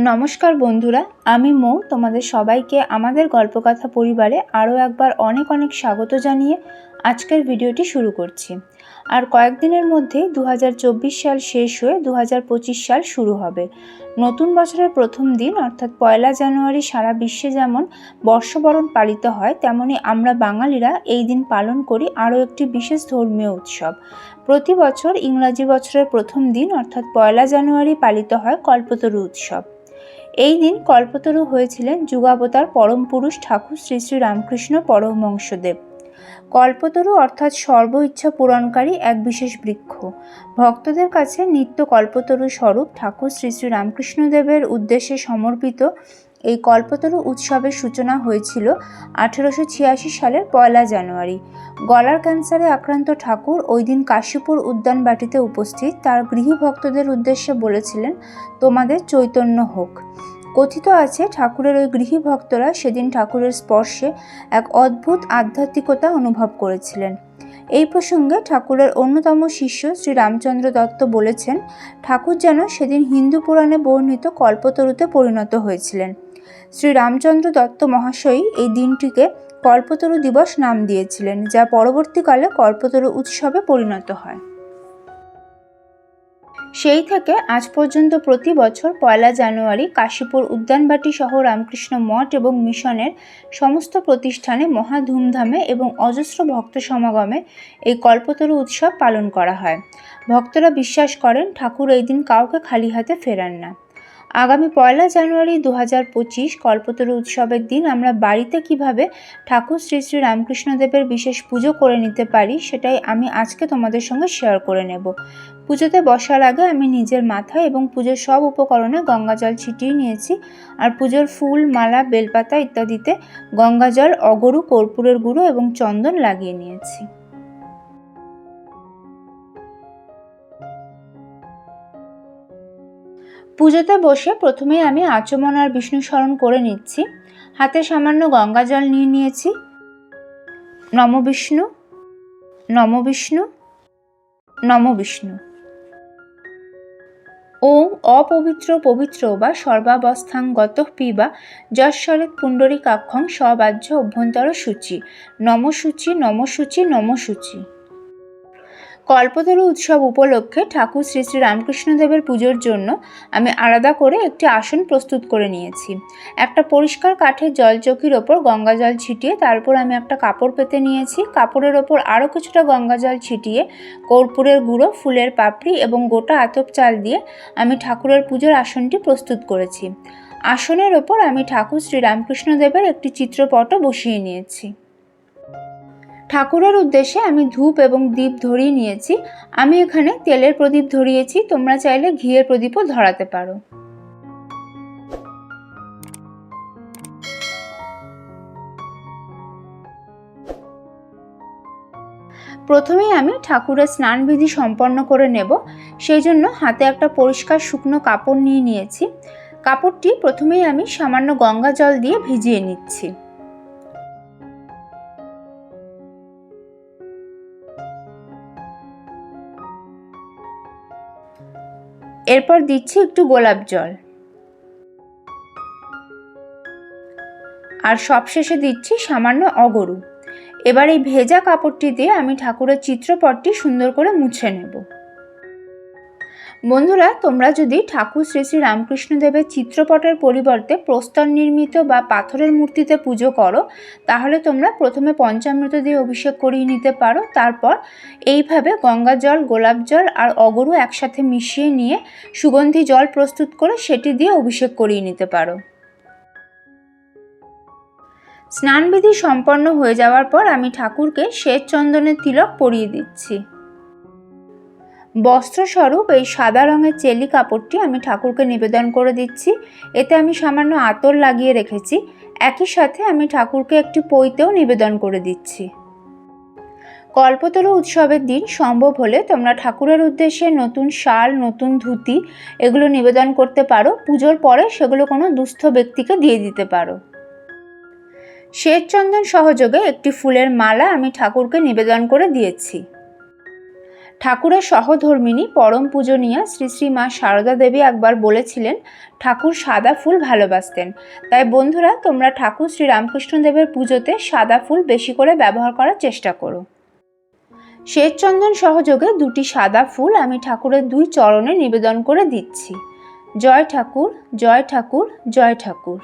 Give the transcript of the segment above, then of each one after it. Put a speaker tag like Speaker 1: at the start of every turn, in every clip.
Speaker 1: নমস্কার বন্ধুরা, আমি মৌ। তোমাদের সবাইকে আমাদের গল্পকথা পরিবারে আরও একবার অনেক অনেক স্বাগত জানিয়ে আজকের ভিডিওটি শুরু করছি। আর কয়েকদিনের মধ্যে দু হাজার চব্বিশ সাল শেষ হয়ে দু হাজার পঁচিশ সাল শুরু হবে। নতুন বছরের প্রথম দিন, অর্থাৎ পয়লা জানুয়ারি সারা বিশ্বে যেমন বর্ষবরণ পালিত হয়, তেমনি আমরা বাঙালিরা এই দিন পালন করি আরও একটি বিশেষ ধর্মীয় উৎসব। প্রতি বছর ইংরাজি বছরের প্রথম দিন, অর্থাৎ পয়লা জানুয়ারি পালিত হয় কল্পতরু উৎসব। এই দিন কল্পতরু হয়েছিলেন যুগাবতার পরম পুরুষ ঠাকুর শ্রী শ্রী রামকৃষ্ণ পরমহংসদেব। কল্পতরু অর্থাৎ সর্ব ইচ্ছা পূরণকারী এক বিশেষ বৃক্ষ। ভক্তদের কাছে নিত্য কল্পতরু স্বরূপ ঠাকুর শ্রী শ্রী রামকৃষ্ণদেবের উদ্দেশ্যে সমর্পিত এই কল্পতরু উৎসবের সূচনা হয়েছিল আঠেরোশো ছিয়াশি সালের পয়লা জানুয়ারি। গলার ক্যান্সারে আক্রান্ত ঠাকুর ওই দিন কাশীপুর উদ্যানবাটিতে উপস্থিত। তার গৃহী ভক্তদের উদ্দেশ্যে বলেছিলেন, তোমাদের চৈতন্য হোক। কথিত আছে, ঠাকুরের ওই গৃহী ভক্তরা সেদিন ঠাকুরের স্পর্শে এক অদ্ভুত আধ্যাত্মিকতা অনুভব করেছিলেন। এই প্রসঙ্গে ঠাকুরের অন্যতম শিষ্য শ্রী রামচন্দ্র দত্ত বলেছেন, ঠাকুর যেন সেদিন হিন্দু পুরাণে বর্ণিত কল্পতরুতে পরিণত হয়েছিলেন। শ্রী রামচন্দ্র দত্ত মহাশয় এই দিনটিকে কল্পতরু দিবস নাম দিয়েছিলেন, যা পরবর্তীকালে কল্পতরু উৎসবে পরিণত হয়। সেই থেকে আজ পর্যন্ত প্রতি বছর পয়লা জানুয়ারি কাশীপুর উদ্যানবাটি সহ রামকৃষ্ণ মঠ এবং মিশনের সমস্ত প্রতিষ্ঠানে মহা ধুমধামে এবং অজস্র ভক্ত সমাগমে এই কল্পতরু উৎসব পালন করা হয়। ভক্তরা বিশ্বাস করেন, ঠাকুর এই দিন কাউকে খালি হাতে ফেরান না। আগামী পয়লা জানুয়ারি দু হাজার পঁচিশ কল্পতরু উৎসবের দিন আমরা বাড়িতে কীভাবে ঠাকুর শ্রী শ্রী রামকৃষ্ণদেবের বিশেষ পুজো করে নিতে পারি সেটাই আমি আজকে তোমাদের সঙ্গে শেয়ার করে নেব। পুজোতে বসার আগে আমি নিজের মাথায় এবং পুজোর সব উপকরণে গঙ্গা জল ছিটিয়ে নিয়েছি আর পুজোর ফুল, মালা, বেলপাতা ইত্যাদিতে গঙ্গা জল অগরু, কর্পূরের গুঁড়ো এবং চন্দন লাগিয়ে নিয়েছি। পুজোতে বসে প্রথমে আমি আচমন আর বিষ্ণু স্মরণ করে নিচ্ছি। হাতে সামান্য গঙ্গা জল নিয়ে নিয়েছি। নম বিষ্ণু নম বিষ্ণু নম বিষ্ণু। ওম অপবিত্র পবিত্র বা সর্বাবস্থাং গত পিবা যশ্বরেত পুণ্ডরিকাক্ষং সবাহ্য অভ্যন্তর সূচি নমসূচি নমসূচি নমসূচি। কল্পতরু উৎসব উপলক্ষে ঠাকুর শ্রী শ্রী রামকৃষ্ণদেবের পুজোর জন্য আমি আলাদা করে একটি আসন প্রস্তুত করে নিয়েছি। একটা পরিষ্কার কাঠের জল জলচকির ওপর গঙ্গা জল ছিটিয়ে তারপর আমি একটা কাপড় পেতে নিয়েছি। কাপড়ের ওপর আরও কিছুটা গঙ্গা জল ছিটিয়ে কর্পূরের গুঁড়ো, ফুলের পাপড়ি এবং গোটা আতপ চাল দিয়ে আমি ঠাকুরের পুজোর আসনটি প্রস্তুত করেছি। আসনের ওপর আমি ঠাকুর শ্রী রামকৃষ্ণদেবের একটি চিত্রপটও বসিয়ে নিয়েছি। ঠাকুরের উদ্দেশ্যে আমি ধূপ এবং দীপ ধরিয়ে নিয়েছি। আমি এখানে তেলের প্রদীপ ধরিয়েছি। তোমরা চাইলে ঘিয়ের প্রদীপও ধরাতে পারো। প্রথমেই আমি ঠাকুরের স্নানবিধি সম্পন্ন করে নেব। সেই জন্য হাতে একটা পরিষ্কার শুকনো কাপড় নিয়ে নিয়েছি। কাপড়টি প্রথমেই আমি সামান্য গঙ্গা জল দিয়ে ভিজিয়ে নিচ্ছি। এরপর দিচ্ছি একটু গোলাপ জল। আর সবশেষে দিচ্ছি সামান্য অগরু। এবার এই ভেজা কাপড়টি দিয়ে আমি ঠাকুরের চিত্রপটটি সুন্দর করে মুছে নেব। বন্ধুরা, তোমরা যদি ঠাকুর শ্রী শ্রী রামকৃষ্ণদেবের চিত্রপটের পরিবর্তে প্রস্তর নির্মিত বা পাথরের মূর্তিতে পুজো করো, তাহলে তোমরা প্রথমে পঞ্চামৃত দিয়ে অভিষেক করিয়ে নিতে পারো। তারপর এইভাবে গঙ্গা জল, গোলাপ জল আর অগরু একসাথে মিশিয়ে নিয়ে সুগন্ধি জল প্রস্তুত করে সেটি দিয়ে অভিষেক করিয়ে নিতে পারো। স্নানবিধি সম্পন্ন হয়ে যাওয়ার পর আমি ঠাকুরকে শ্বেত চন্দনের তিলক পরিয়ে দিচ্ছি। বস্ত্রস্বরূপ এই সাদা রঙের চেলি কাপড়টি আমি ঠাকুরকে নিবেদন করে দিচ্ছি। এতে আমি সামান্য আতর লাগিয়ে রেখেছি। একই সাথে আমি ঠাকুরকে একটি পৈতেও নিবেদন করে দিচ্ছি। কল্পতরু উৎসবের দিন সম্ভব হলে তোমরা ঠাকুরের উদ্দেশ্যে নতুন শাল, নতুন ধুতি এগুলো নিবেদন করতে পারো। পুজোর পরে সেগুলো কোনো দুস্থ ব্যক্তিকে দিয়ে দিতে পারো। শ্বেতচন্দন সহযোগে একটি ফুলের মালা আমি ঠাকুরকে নিবেদন করে দিয়েছি। ঠাকুরের সহধর্মিনী পরম পূজনীয়া শ্রী শ্রী মা সারদা দেবী একবার বলেছিলেন, ঠাকুর সাদা ফুল ভালোবাসতেন। তাই বন্ধুরা, তোমরা ঠাকুর শ্রী রামকৃষ্ণ দেবের পুজোতে সাদা ফুল বেশি করে ব্যবহার করার চেষ্টা করো। শ্বেতচন্দন সহযোগে দুটি সাদা ফুল আমি ঠাকুরের দুই চরণে নিবেদন করে দিচ্ছি। জয় ঠাকুর জয় ঠাকুর জয় ঠাকুর।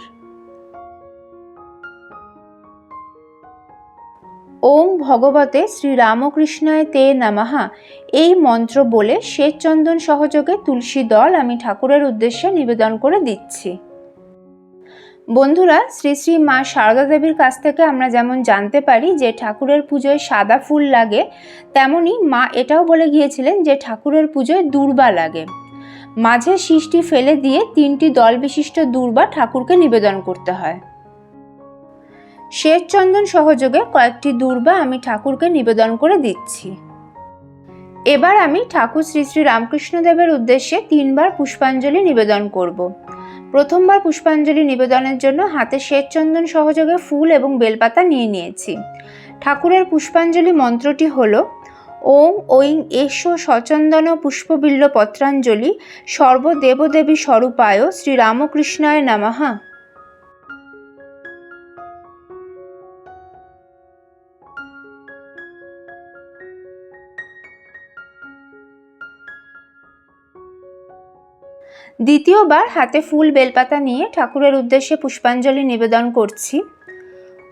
Speaker 1: ওম ভগবতে শ্রী রামকৃষ্ণায় তে নামাহা এই মন্ত্র বলে শ্বেতচন্দন সহযোগে তুলসী দল আমি ঠাকুরের উদ্দেশ্যে নিবেদন করে দিচ্ছি। বন্ধুরা, শ্রী শ্রী মা সারদা দেবীর কাছ থেকে আমরা যেমন জানতে পারি যে ঠাকুরের পুজোয় সাদা ফুল লাগে, তেমনি মা এটাও বলে গিয়েছিলেন যে ঠাকুরের পুজোয় দূর্বা লাগে। মাঝে সৃষ্টি ফেলে দিয়ে তিনটি দল বিশিষ্ট দূর্বা ঠাকুরকে নিবেদন করতে হয়। শ্বেতচন্দন সহযোগে কয়েকটি দূর্বা আমি ঠাকুরকে নিবেদন করে দিচ্ছি। এবার আমি ঠাকুর শ্রী শ্রী রামকৃষ্ণদেবের উদ্দেশ্যে তিনবার পুষ্পাঞ্জলি নিবেদন করব। প্রথমবার পুষ্পাঞ্জলি নিবেদনের জন্য হাতে শ্বেতচন্দন সহযোগে ফুল এবং বেলপাতা নিয়ে নিয়েছি। ঠাকুরের পুষ্পাঞ্জলি মন্ত্রটি হল ওং ঐং এসো সচন্দন পুষ্পবিল্ল পত্রাঞ্জলি সর্বদেবদেবী স্বরূপায় শ্রীরামকৃষ্ণায় নামাহা দ্বিতীয়বার হাতে ফুল বেলপাতা নিয়ে ঠাকুরের উদ্দেশ্যে পুষ্পাঞ্জলি নিবেদন করছি।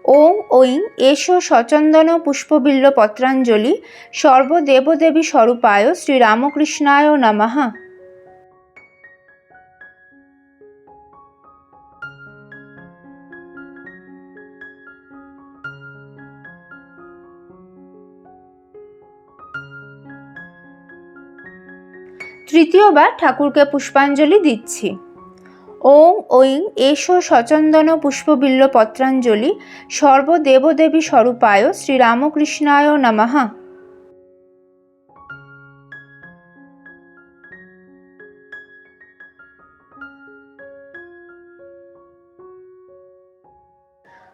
Speaker 1: ওং ঐং, এসো সচন্দন পুষ্পবিল্ল, পত্রাঞ্জলি, সর্বদেবদেবী স্বরূপায় শ্রীরামকৃষ্ণায় নমঃ। তৃতীয়বার ঠাকুরকে পুষ্পাঞ্জলি দিচ্ছি। ওং ঐং এসো সচন্দন পুষ্পবিল্ল পত্রাঞ্জলি সর্বদেবদেবী স্বরূপায় শ্রীরামকৃষ্ণায় নমঃ।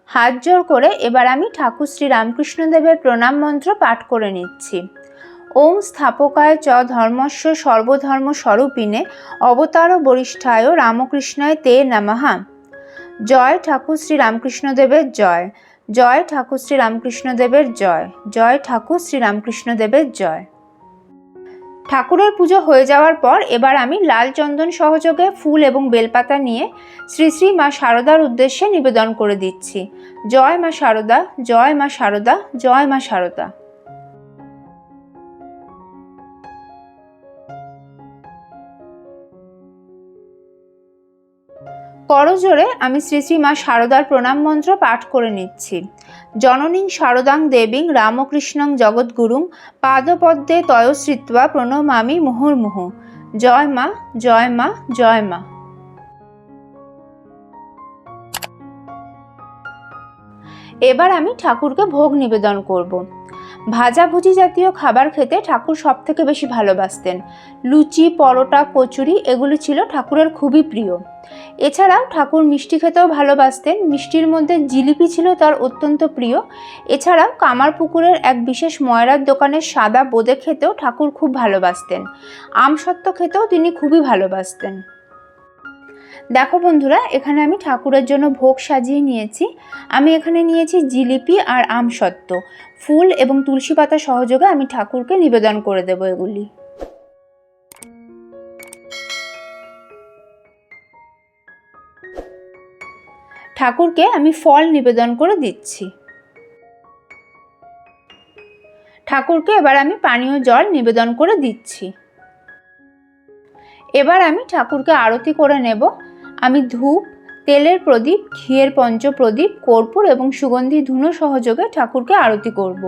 Speaker 1: হাত জোর করে এবার আমি ঠাকুর শ্রী রামকৃষ্ণদেবের প্রণাম মন্ত্র পাঠ করে নিচ্ছি। ওম স্থাপকায় চ ধর্মস্ব সর্বধর্ম স্বরূপিনে অবতার বরিষ্ঠায় রামকৃষ্ণায় তে নমহা জয় ঠাকুর শ্রী রামকৃষ্ণদেবের জয়। জয় ঠাকুর শ্রী রামকৃষ্ণদেবের জয়। জয় ঠাকুর শ্রী রামকৃষ্ণদেবের জয়। ঠাকুরের পুজো হয়ে যাওয়ার পর এবার আমি লাল চন্দন সহযোগে ফুল এবং বেলপাতা নিয়ে শ্রী শ্রী মা শারদার উদ্দেশ্যে নিবেদন করে দিচ্ছি। জয় মা শারদা জয় মা শারদা জয় মা শারদা করজোরে আমি শ্রী শ্রী মা শারদার প্রণাম মন্ত্র পাঠ করে নিচ্ছি। জননীং শারদাং দেবীং রামকৃষ্ণং জগৎগুরুং পাদপদ্মে তয়শ্রিত্বা প্রণমামি মুহুর্মুহ। জয় মা জয় মা জয় মা। এবার আমি ঠাকুরকে ভোগ নিবেদন করব। ভাজাভুজি জাতীয় খাবার খেতে ঠাকুর সব থেকে বেশি ভালোবাসতেন। লুচি, পরোটা, কচুরি এগুলি ছিল ঠাকুরের খুবই প্রিয়। এছাড়াও ঠাকুর মিষ্টি খেতেও ভালোবাসতেন। মিষ্টির মধ্যে জিলিপি ছিল তার অত্যন্ত প্রিয়। এছাড়াও কামারপুকুরের এক বিশেষ ময়রার দোকানের সাদা বোঁদে খেতেও ঠাকুর খুব ভালোবাসতেন। আমসত্ত্ব খেতেও তিনি খুবই ভালোবাসতেন। দেখো বন্ধুরা, এখানে আমি ঠাকুরের জন্য ভোগ সাজিয়ে নিয়েছি। আমি এখানে নিয়েছি জিলিপি আর আমসত্ত্ব ফুল এবং তুলসী পাতা সহযোগে আমি ঠাকুরকে নিবেদন করে দেব এগুলি। ঠাকুরকে আমি ফল নিবেদন করে দিচ্ছি। ঠাকুরকে এবার আমি পানীয় জল নিবেদন করে দিচ্ছি। এবার আমি ঠাকুরকে আরতি করে নেব। আমি ধূপ তেলের প্রদীপ ঘিয়ের পঞ্চপ্রদীপ কর্পূর এবং সুগন্ধি ধুনো সহযোগে ঠাকুরকে আরতি করব।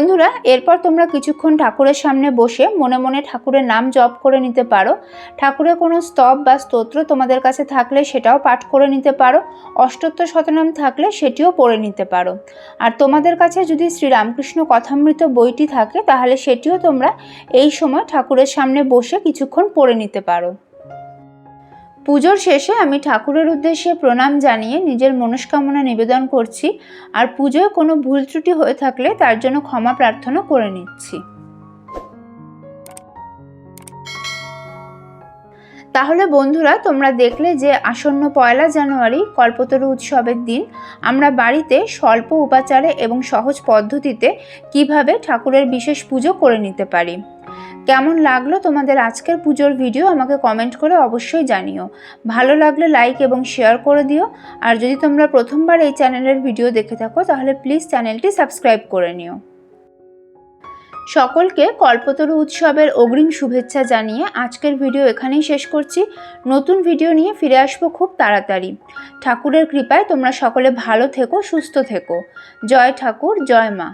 Speaker 1: বন্ধুরা, এরপর তোমরা কিছুক্ষণ ঠাকুরের সামনে বসে মনে মনে ঠাকুরের নাম জপ করে নিতে পারো। ঠাকুরের কোনো স্তব বা স্তোত্র তোমাদের কাছে থাকলে সেটাও পাঠ করে নিতে পারো। অষ্টোত্তর শতনাম থাকলে সেটিও পড়ে নিতে পারো। আর তোমাদের কাছে যদি শ্রীরামকৃষ্ণ কথামৃত বইটি থাকে, তাহলে সেটিও তোমরা এই সময় ঠাকুরের সামনে বসে কিছুক্ষণ পড়ে নিতে পারো। পুজোর শেষে আমি ঠাকুরের উদ্দেশ্যে প্রণাম জানিয়ে নিজের মনস্কামনা নিবেদন করছি আর পুজোয় কোনো ভুল ত্রুটি হয়ে থাকলে তার জন্য ক্ষমা প্রার্থনা করে নিচ্ছি। তাহলে বন্ধুরা, তোমরা দেখলে যে আসন্ন পয়লা জানুয়ারি কল্পতরু উৎসবের দিন, আমরা বাড়িতে স্বল্প উপাচারে এবং সহজ পদ্ধতিতে কীভাবে ঠাকুরের বিশেষ পুজো করে নিতে পারি। কেমন লাগল তোমাদের আজকের পুজোর ভিডিও আমাকে কমেন্ট করে অবশ্যই জানিও। ভালো লাগলে লাইক এবং শেয়ার করে দিও। আর যদি তোমরা প্রথমবার এই চ্যানেলের ভিডিও দেখে থাকো, তাহলে প্লিজ চ্যানেলটি সাবস্ক্রাইব করে নিও। সকলকে কল্পতরু উৎসবের অগ্রিম শুভেচ্ছা জানিয়ে আজকের ভিডিও এখানেই শেষ করছি। নতুন ভিডিও নিয়ে ফিরে আসব খুব তাড়াতাড়ি। ঠাকুরের কৃপায় তোমরা সকলে ভালো থেকো, সুস্থ থেকো। জয় ঠাকুর, জয় মা।